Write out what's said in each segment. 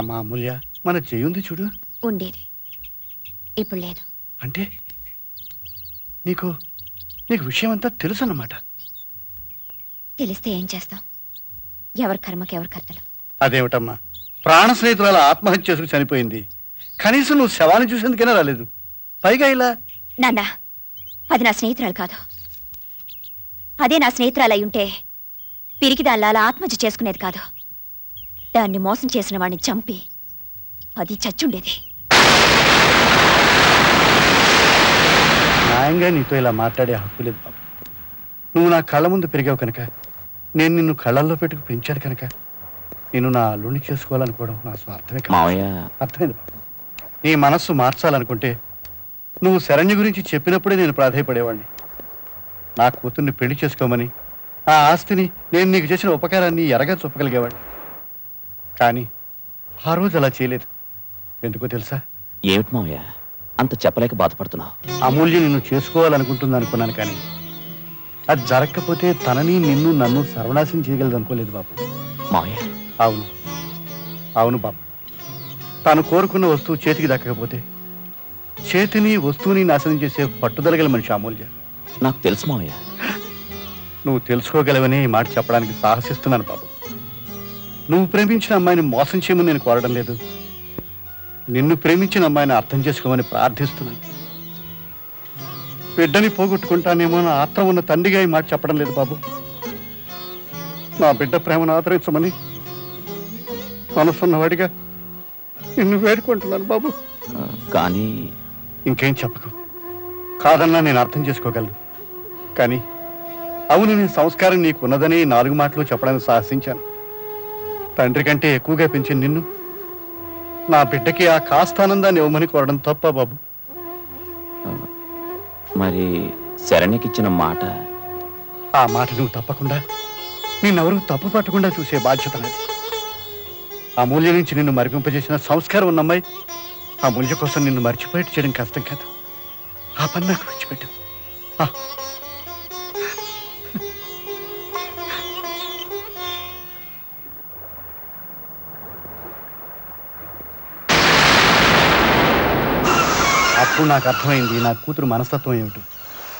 అమ్మా అమూల్య మన చేయుంది చూడు. ఉండేది. ఇప్పుడు లేదు. అంటే నీకు నీకు విషయం అంతా తెలుసు అన్నమాట తెలిస్తే ఏం చేస్తాం? ఎవరి కర్మకి ఎవరి కర్తలు? అదేమిటమ్మా ప్రాణ స్నేహితురాల ఆత్మహత్య చేసుకుని చనిపోయింది. కనీసం నువ్వు శవాన్ని చూసేందుకైనా రాలేదు. పైగా ఇలా నాన్న అది నా స్నేహితురాలు కాదు. అదే నా స్నేహితురాలు అయి ఉంటే పిరికి దానిలా ఆత్మహత్య చేసుకునేది కాదు. దాన్ని మోసం చేసిన వాడిని చంపి అది చచ్చుండేది. న్యాయంగా నీతో ఇలా మాట్లాడే హక్కు లేదు బాబు. నువ్వు నా కళ్ళ ముందు పెరిగావు కనుక నేను నిన్ను కళ్ళల్లో పెట్టుకు పెంచాను కనుక నేను నా అల్లుడిని చేసుకోవాలనుకోవడం నా స్వార్థమే కాదు. మావయ్య. అర్థమైంది బాబు? నీ మనస్సు మార్చాలనుకుంటే నువ్వు శరణ్య గురించి చెప్పినప్పుడే నేను ప్రాధాయపడేవాడిని నా కూతుర్ని పెళ్ళి చేసుకోమని ఆ ఆస్తిని నేను నీకు చేసిన ఉపకారాన్ని ఎరగా చూపగలిగేవాడిని కానీ ఆ రోజు అలా చేయలేదు. ఎందుకో తెలుసా? ఏమిటి మావయ్య? అంత చెప్పలేక బాధపడుతున్నావు. అమూల్య నిన్ను చేసుకోవాలనుకుంటుంది అనుకున్నాను కానీ అది జరగకపోతే తనని నిన్ను నన్ను సర్వనాశనం చేయగలదు అనుకోలేదు బాబు. మావయ్య. అవును. అవును బాబు. తాను కోరుకున్న వస్తువు చేతికి దక్కకపోతే చేతిని వస్తువుని నాశనం చేసే పట్టుదల గల మనిషి అమూల్య. నాకు తెలుసు మావయ్య. నువ్వు తెలుసుకోగలవని ఈ మాట చెప్పడానికి సాహసిస్తున్నాను బాబు. నువ్వు ప్రేమించిన అమ్మాయిని మోసం చేయమని నేను కోరడం లేదు. నిన్ను ప్రేమించిన అమ్మాయిని అర్థం చేసుకోమని ప్రార్థిస్తున్నాను. బిడ్డని పోగొట్టుకుంటానేమో నా ఆత్రం ఉన్న తండ్రిగా ఈ మాట చెప్పడం లేదు బాబు. నా బిడ్డ ప్రేమను ఆదరించమని మనసున్నవాడిగా నిన్ను వేడుకుంటున్నాను బాబు. కానీ ఇంకేం చెప్పకు. కాదన్నా నేను అర్థం చేసుకోగలను. కానీ అవును నేను సంస్కారం నీకు ఉన్నదని నాలుగు మాటలు చెప్పడానికి సాహసించాను. తండ్రి కంటే ఎక్కువగా పెంచిన నిన్ను నా బిడ్డకి ఆ కాస్తానందాన్ని ఇవ్వమని కోరడం తప్ప బాబు. మరి శరణ్యకిచ్చిన మాట? ఆ మాట నువ్వు తప్పకుండా నిన్నెవరూ తప్పు పట్టకుండా చూసే బాధ్యత నాది. అమూల్య నుంచి నిన్ను మరిపింపజేసిన సంస్కారం ఉన్న అమ్మాయి అమూల్య కోసం నిన్ను మర్చిపోయేట్టు చేయడం కష్టం కాదు. ఆ పని నాకు విడిచిపెట్టు. అప్పుడు నాకు అర్థమైంది నా కూతురు మనస్తత్వం ఏమిటి?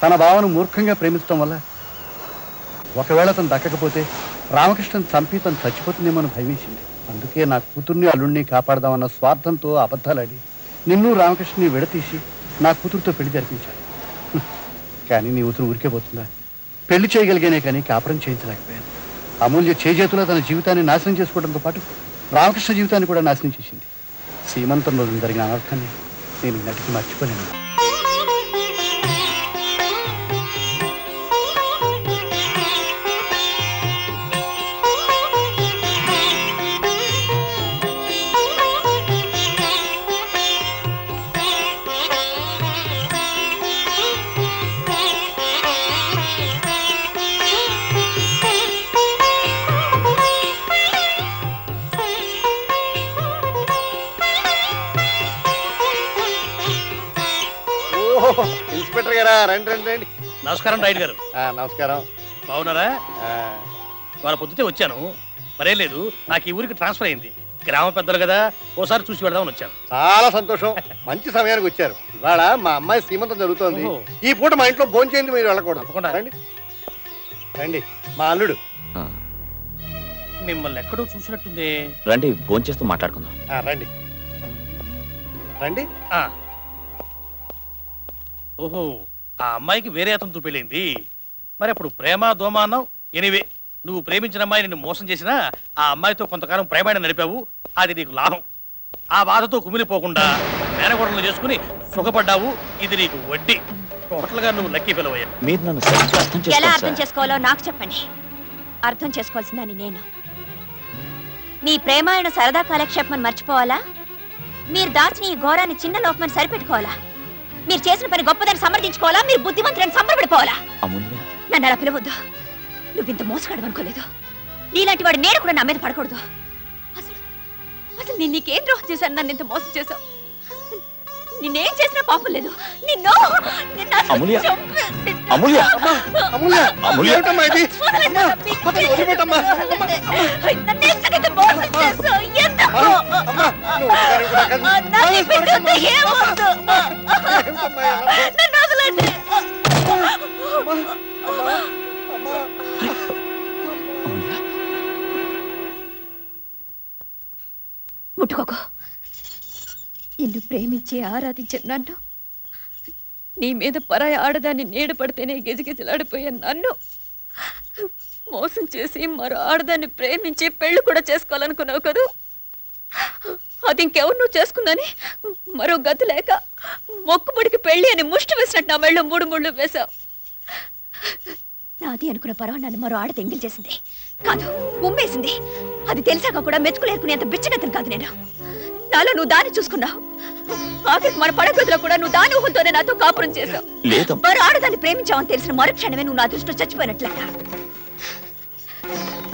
తన భావను మూర్ఖంగా ప్రేమించడం వల్ల ఒకవేళ తను దక్కకపోతే రామకృష్ణన్ చంపి తను చచ్చిపోతుందేమో అని భయమేసింది. అందుకే నా కూతుర్ని అల్లుణ్ణి కాపాడదామన్న స్వార్థంతో అబద్ధాలాడి నిన్ను రామకృష్ణని విడతీసి నా కూతురుతో పెళ్ళి జరిపించాను. కానీ నీ కూతురు ఊరికే పోతుందా? పెళ్ళి చేయగలిగానే కానీ కాపురం చేయించలేకపోయాను. అమూల్య చేజేతులో తన జీవితాన్ని నాశనం చేసుకోవడంతో పాటు రామకృష్ణ జీవితాన్ని కూడా నాశనం చేసింది. సీమంతం రోజున జరిగిన అనర్థాన్ని నేను నటికి మర్చిపోలేను. ఇన్స్పెక్టర్ గారా రండి రండి రండి. నమస్కారం రైడ్ గారు. ఆ, నమస్కారం. బాగున్నారా? ఆ, వాళ్ళ పొద్దుతే వచ్చాను. మరేం లేదు నాకు ఈ ఊరికి ట్రాన్స్ఫర్ అయింది. గ్రామ పెద్దలు కదా ఓసారి చూసి వెళదామని వచ్చాను. చాలా సంతోషం. మంచి సమయానికి వచ్చారు. ఇవాళ మా అమ్మాయి సీమంతం జరుగుతోంది. ఓహో. ఈ పూట మా ఇంట్లో భోజనం చేయండి మీరు వెళ్ళకూడదు. తప్పకుండా. రండి. రండి. మా అల్లుడు. ఆ, మిమ్మల్ని ఎక్కడో చూసినట్టుంది. రండి భోంచేస్తూ మాట్లాడుకుందాం. ఆ, రండి. రండి. ఆ. ఓహో ఆ అమ్మాయికి వేరే అతనితో పెళ్ళింది. మరి అప్పుడు ప్రేమ దోమ అన్నావు? ఎనివే నువ్వు ప్రేమించిన అమ్మాయి నిన్ను మోసం చేసినా ఆ అమ్మాయితో కొంతకాలం ప్రేమాన్ని నడిపావు. అది నీకు లాభం. ఆ బాధతో కుమిలిపోకుండా మేనగోడలు చేసుకుని సుఖపడ్డావు. ఇది నీకు వడ్డీ. టోటల్గా నువ్వు లక్కీ పిలవయ్యా మీరు నన్ను సరిగ్గా అర్థం ఎలా అర్థం. చేసుకోవాలో నాకు చెప్పండి. అర్థం చేసుకోవాల్సిందని నేను. మీ ప్రేమాయణ సరదా కాలక్షేపమని మర్చిపోవాలా? మీరు దాచిన ఈ ఘోరాన్ని చిన్న లోపమని సరిపెట్టుకోవాలా? మీరు చేసిన పని గొప్పదని సమర్థించుకోవాలా? మీరు బుద్ధిమంతులను సంబరపడిపోవాలా? అమూల్య. నన్ను అలా పిలవద్దు. నువ్వు ఇంత మోసగాడు అనుకోలేదు. నీలాంటి వాడు నేను కూడా నా మీద పడకూడదు. అసలు అసలు నేను నీకేం ద్రోహం చేశాను? నన్ను ఇంత మోసం చేశావు. నిన్నేం చేసినా పాపం లేదు. నిన్ను అమూల్య! అమూల్య! అమూల్య. అమూల్య! ఏమిటమ్మా ఇది? అమ్మా, వదిలిపెట్టమ్మా. అమ్మా! ముట్టుకోకు. నిన్ను ప్రేమించి ఆరాధించిన నన్ను. నీ మీద పరాయి ఆడదాన్ని నీడ పడితేనే గిజగిజలాడిపోయే నన్ను. మోసం చేసి మరో ఆడదాన్ని ప్రేమించి పెళ్ళి కూడా చేసుకోవాలనుకున్నావు కదూ? అది ఇంకెవరు నువ్వు చేసుకుందని మరో గతి లేక మొక్కుబడికి పెళ్ళి అని ముష్టి వేసినట్టు నా మెళ్ళు మూడు ముళ్ళు వేశావు. నాది అనుకున్న పరవ నన్ను మరో ఆడ ఎంగిల్ చేసింది. కాదు ఉమ్మేసింది. అది తెలిసాక కూడా మెచ్చుకులేరుకునేంత బిచ్చగతను కాదు నేను. నాలో నువ్వు దాన్ని చూసుకున్నావు. ఆఖరికి మన పడగదిలో కూడా నువ్వు దాని ఊహంతోనే నాతో కాపురం చేశావు. మరో ఆడదాన్ని ప్రేమించావని తెలిసిన మరుక్షణమే నువ్వు నా దృష్టిలో చచ్చిపోయినట్లట